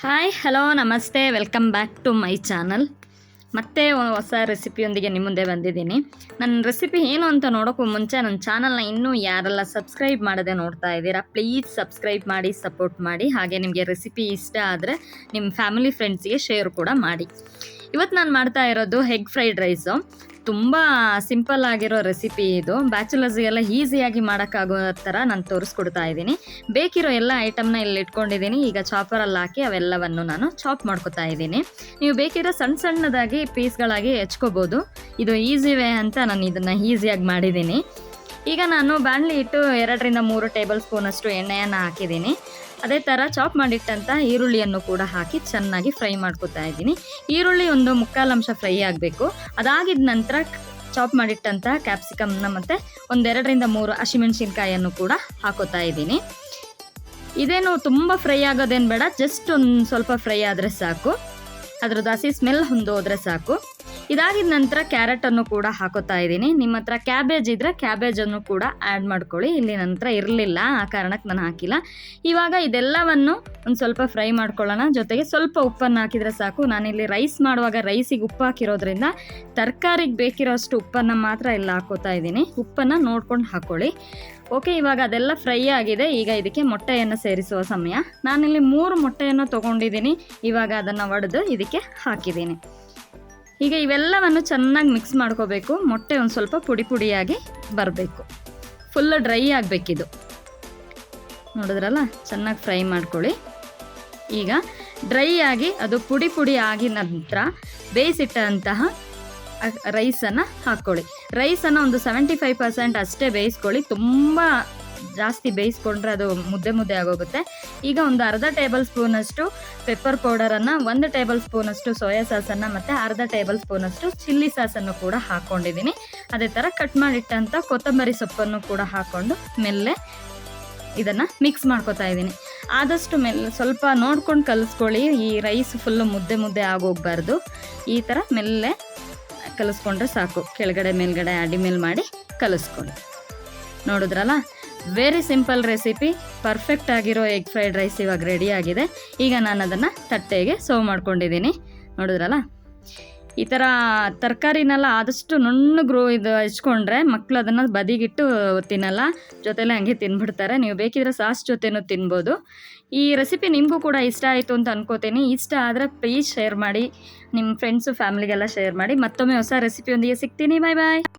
Hi hello ನಮಸ್ತೆ. Welcome back to my channel ಮತ್ತೆ ಹೊಸ ರೆಸಿಪಿಯೊಂದಿಗೆ ನಿಮ್ಮ ಮುಂದೆ ಬಂದಿದ್ದೀನಿ. ನನ್ನ ರೆಸಿಪಿ ಏನು ಅಂತ ನೋಡೋಕ್ಕೂ ಮುಂಚೆ ನನ್ನ ಚಾನಲ್ನ ಇನ್ನೂ ಯಾರೆಲ್ಲ ಸಬ್ಸ್ಕ್ರೈಬ್ ಮಾಡದೆ ನೋಡ್ತಾ ಇದ್ದೀರಾ ಪ್ಲೀಸ್ ಸಬ್ಸ್ಕ್ರೈಬ್ ಮಾಡಿ ಸಪೋರ್ಟ್ ಮಾಡಿ. ಹಾಗೆ ನಿಮಗೆ ರೆಸಿಪಿ ಇಷ್ಟ ಆದರೆ ನಿಮ್ಮ ಫ್ಯಾಮಿಲಿ ಫ್ರೆಂಡ್ಸ್ಗೆ ಶೇರ್ ಕೂಡ ಮಾಡಿ. ಇವತ್ತು ನಾನು ಮಾಡ್ತಾ ಇರೋದು ಹೆಗ್ ಫ್ರೈಡ್ ರೈಸು ತುಂಬ ಸಿಂಪಲ್ ಆಗಿರೋ ರೆಸಿಪಿ ಇದು. ಬ್ಯಾಚುಲರ್ಸ್ಗೆಲ್ಲ ಈಸಿಯಾಗಿ ಮಾಡೋಕ್ಕಾಗೋ ಥರ ನಾನು ತೋರಿಸ್ಕೊಡ್ತಾ ಇದ್ದೀನಿ. ಬೇಕಿರೋ ಎಲ್ಲ ಐಟಮ್ನ ಇಲ್ಲಿ ಇಟ್ಕೊಂಡಿದ್ದೀನಿ. ಈಗ ಚಾಪರಲ್ಲಿ ಹಾಕಿ ಅವೆಲ್ಲವನ್ನು ನಾನು ಚಾಪ್ ಮಾಡ್ಕೊತಾ ಇದ್ದೀನಿ. ನೀವು ಬೇಕಿರೋ ಸಣ್ಣ ಸಣ್ಣದಾಗಿ ಪೀಸ್ಗಳಾಗಿ ಹೆಚ್ಕೋಬೋದು. ಇದು ಈಸಿ ವೇ ಅಂತ ನಾನು ಇದನ್ನು ಈಸಿಯಾಗಿ ಮಾಡಿದ್ದೀನಿ. ಈಗ ನಾನು ಬಾಣಲಿ ಇಟ್ಟು ಎರಡರಿಂದ ಮೂರು ಟೇಬಲ್ ಸ್ಪೂನಷ್ಟು ಎಣ್ಣೆಯನ್ನು ಹಾಕಿದ್ದೀನಿ. ಅದೇ ಥರ ಚಾಪ್ ಮಾಡಿಟ್ಟಂಥ ಈರುಳ್ಳಿಯನ್ನು ಕೂಡ ಹಾಕಿ ಚೆನ್ನಾಗಿ ಫ್ರೈ ಮಾಡ್ಕೊತಾ ಇದ್ದೀನಿ. ಈರುಳ್ಳಿ ಒಂದು ಮುಕ್ಕಾಲು ಅಂಶ ಫ್ರೈ ಆಗಬೇಕು. ಅದಾಗಿದ ನಂತರ ಚಾಪ್ ಮಾಡಿಟ್ಟಂಥ ಕ್ಯಾಪ್ಸಿಕಮ್ನ ಮತ್ತು ಒಂದೆರಡರಿಂದ ಮೂರು ಹಸಿಮೆಣಸಿನ್ಕಾಯನ್ನು ಕೂಡ ಹಾಕೋತಾ ಇದ್ದೀನಿ. ಇದೇನು ತುಂಬ ಫ್ರೈ ಆಗೋದೇನು ಬೇಡ ಜಸ್ಟ್ ಒಂದು ಸ್ವಲ್ಪ ಫ್ರೈ ಆದರೆ ಸಾಕು. ಅದ್ರದ್ದು ಹಸಿ ಸ್ಮೆಲ್ ಹೊಂದೋದ್ರೆ ಸಾಕು. ಇದಾಗಿದ ನಂತರ ಕ್ಯಾರೆಟನ್ನು ಕೂಡ ಹಾಕೋತಾ ಇದ್ದೀನಿ. ನಿಮ್ಮ ಹತ್ರ ಕ್ಯಾಬೇಜ್ ಇದ್ದರೆ ಕ್ಯಾಬೇಜನ್ನು ಕೂಡ ಆ್ಯಡ್ ಮಾಡ್ಕೊಳ್ಳಿ. ಇಲ್ಲಿ ನಂತರ ಇರಲಿಲ್ಲ, ಆ ಕಾರಣಕ್ಕೆ ನಾನು ಹಾಕಿಲ್ಲ. ಇವಾಗ ಇದೆಲ್ಲವನ್ನು ಒಂದು ಸ್ವಲ್ಪ ಫ್ರೈ ಮಾಡ್ಕೊಳ್ಳೋಣ. ಜೊತೆಗೆ ಸ್ವಲ್ಪ ಉಪ್ಪನ್ನು ಹಾಕಿದರೆ ಸಾಕು. ನಾನಿಲ್ಲಿ ರೈಸ್ ಮಾಡುವಾಗ ರೈಸಿಗೆ ಉಪ್ಪು ಹಾಕಿರೋದ್ರಿಂದ ತರಕಾರಿಗೆ ಬೇಕಿರೋಷ್ಟು ಉಪ್ಪನ್ನು ಮಾತ್ರ ಇಲ್ಲಿ ಹಾಕೋತಾ ಇದ್ದೀನಿ. ಉಪ್ಪನ್ನು ನೋಡ್ಕೊಂಡು ಹಾಕ್ಕೊಳ್ಳಿ ಓಕೆ, ಇವಾಗ ಅದೆಲ್ಲ ಫ್ರೈ ಆಗಿದೆ. ಈಗ ಇದಕ್ಕೆ ಮೊಟ್ಟೆಯನ್ನು ಸೇರಿಸುವ ಸಮಯ. ನಾನಿಲ್ಲಿ ಮೂರು ಮೊಟ್ಟೆಯನ್ನು ತೊಗೊಂಡಿದ್ದೀನಿ. ಇವಾಗ ಅದನ್ನು ಒಡೆದು ಇದಕ್ಕೆ ಹಾಕಿದ್ದೀನಿ. ಈಗ ಇವೆಲ್ಲವನ್ನು ಚೆನ್ನಾಗಿ ಮಿಕ್ಸ್ ಮಾಡ್ಕೋಬೇಕು. ಮೊಟ್ಟೆ ಒಂದು ಸ್ವಲ್ಪ ಪುಡಿ ಪುಡಿಯಾಗಿ ಬರಬೇಕು. ಫುಲ್ ಡ್ರೈ ಆಗಬೇಕಿದು. ನೋಡಿದ್ರಲ್ಲ? ಚೆನ್ನಾಗಿ ಫ್ರೈ ಮಾಡ್ಕೊಳ್ಳಿ. ಈಗ ಡ್ರೈ ಆಗಿ ಅದು ಪುಡಿ ಪುಡಿ ಆಗಿ ನಂತರ ಬೇಯಿಸಿಟ್ಟಂತಹ ರೈಸನ್ನು ಹಾಕ್ಕೊಳ್ಳಿ. ರೈಸನ್ನು ಒಂದು ಸೆವೆಂಟಿ ಫೈವ್ ಪರ್ಸೆಂಟ್ ಅಷ್ಟೇ ಬೇಯಿಸ್ಕೊಳ್ಳಿ. ತುಂಬ ಜಾಸ್ತಿ ಬೇಯಿಸ್ಕೊಂಡ್ರೆ ಅದು ಮುದ್ದೆ ಮುದ್ದೆ ಆಗೋಗುತ್ತೆ. ಈಗ ಒಂದು ಅರ್ಧ ಟೇಬಲ್ ಸ್ಪೂನಷ್ಟು ಪೆಪ್ಪರ್ ಪೌಡರನ್ನು ಒಂದು ಟೇಬಲ್ ಸ್ಪೂನಷ್ಟು ಸೋಯಾ ಸಾಸನ್ನು ಮತ್ತು ಅರ್ಧ ಟೇಬಲ್ ಸ್ಪೂನಷ್ಟು ಚಿಲ್ಲಿ ಸಾಸನ್ನು ಕೂಡ ಹಾಕ್ಕೊಂಡಿದ್ದೀನಿ ಅದೇ ಥರ ಕಟ್ ಮಾಡಿಟ್ಟಂಥ ಕೊತ್ತಂಬರಿ ಸೊಪ್ಪನ್ನು ಕೂಡ ಹಾಕ್ಕೊಂಡು ಮೆಲ್ಲೆ ಇದನ್ನು ಮಿಕ್ಸ್ ಮಾಡ್ಕೋತಾ ಇದ್ದೀನಿ. ಆದಷ್ಟು ಮೆಲ್, ಸ್ವಲ್ಪ ನೋಡ್ಕೊಂಡು ಕಲಿಸ್ಕೊಳ್ಳಿ. ಈ ರೈಸ್ ಫುಲ್ಲು ಮುದ್ದೆ ಮುದ್ದೆ ಆಗೋಗ್ಬಾರ್ದು. ಈ ಥರ ಮೆಲ್ಲೆ ಕಲಿಸ್ಕೊಂಡ್ರೆ ಸಾಕು. ಕೆಳಗಡೆ ಮೇಲ್ಗಡೆ ಅಡಿಮೇಲೆ ಮಾಡಿ ಕಲಿಸ್ಕೊಳ್ಳಿ. ನೋಡಿದ್ರಲ್ಲ? ವೆರಿ ಸಿಂಪಲ್ ರೆಸಿಪಿ ಪರ್ಫೆಕ್ಟ್ ಆಗಿರೋ ಎಗ್ ಫ್ರೈಡ್ ರೈಸ್ ಇವಾಗ ರೆಡಿ ಆಗಿದೆ. ಈಗ ನಾನು ಅದನ್ನು ತಟ್ಟೆಗೆ ಸರ್ವ್ ಮಾಡ್ಕೊಂಡಿದ್ದೀನಿ. ನೋಡಿದ್ರಲ್ಲ? ಈ ಥರ ತರಕಾರಿನೆಲ್ಲ ಆದಷ್ಟು ನುಣ್ಣಗ್ರು ಇದು ಹಚ್ಕೊಂಡ್ರೆ ಮಕ್ಕಳು ಅದನ್ನು ಬದಿಗಿಟ್ಟು ತಿನ್ನಲ್ಲ. ಜೊತೆಲೆ ಹಂಗೆ ತಿನ್ಬಿಡ್ತಾರೆ. ನೀವು ಬೇಕಿದ್ರೆ ಸಾಸ್ ಜೊತೆನೂ ತಿನ್ಬೋದು. ಈ ರೆಸಿಪಿ ನಿಮಗೂ ಕೂಡ ಇಷ್ಟ ಆಯಿತು ಅಂತ ಅನ್ಕೋತೀನಿ. ಇಷ್ಟ ಆದರೆ ಪ್ಲೀಸ್ ಶೇರ್ ಮಾಡಿ. ನಿಮ್ಮ ಫ್ರೆಂಡ್ಸು ಫ್ಯಾಮಿಲಿಗೆಲ್ಲ ಶೇರ್ ಮಾಡಿ. ಮತ್ತೊಮ್ಮೆ ಹೊಸ ರೆಸಿಪಿಯೊಂದಿಗೆ ಸಿಗ್ತೀನಿ. ಬಾಯ್ ಬಾಯ್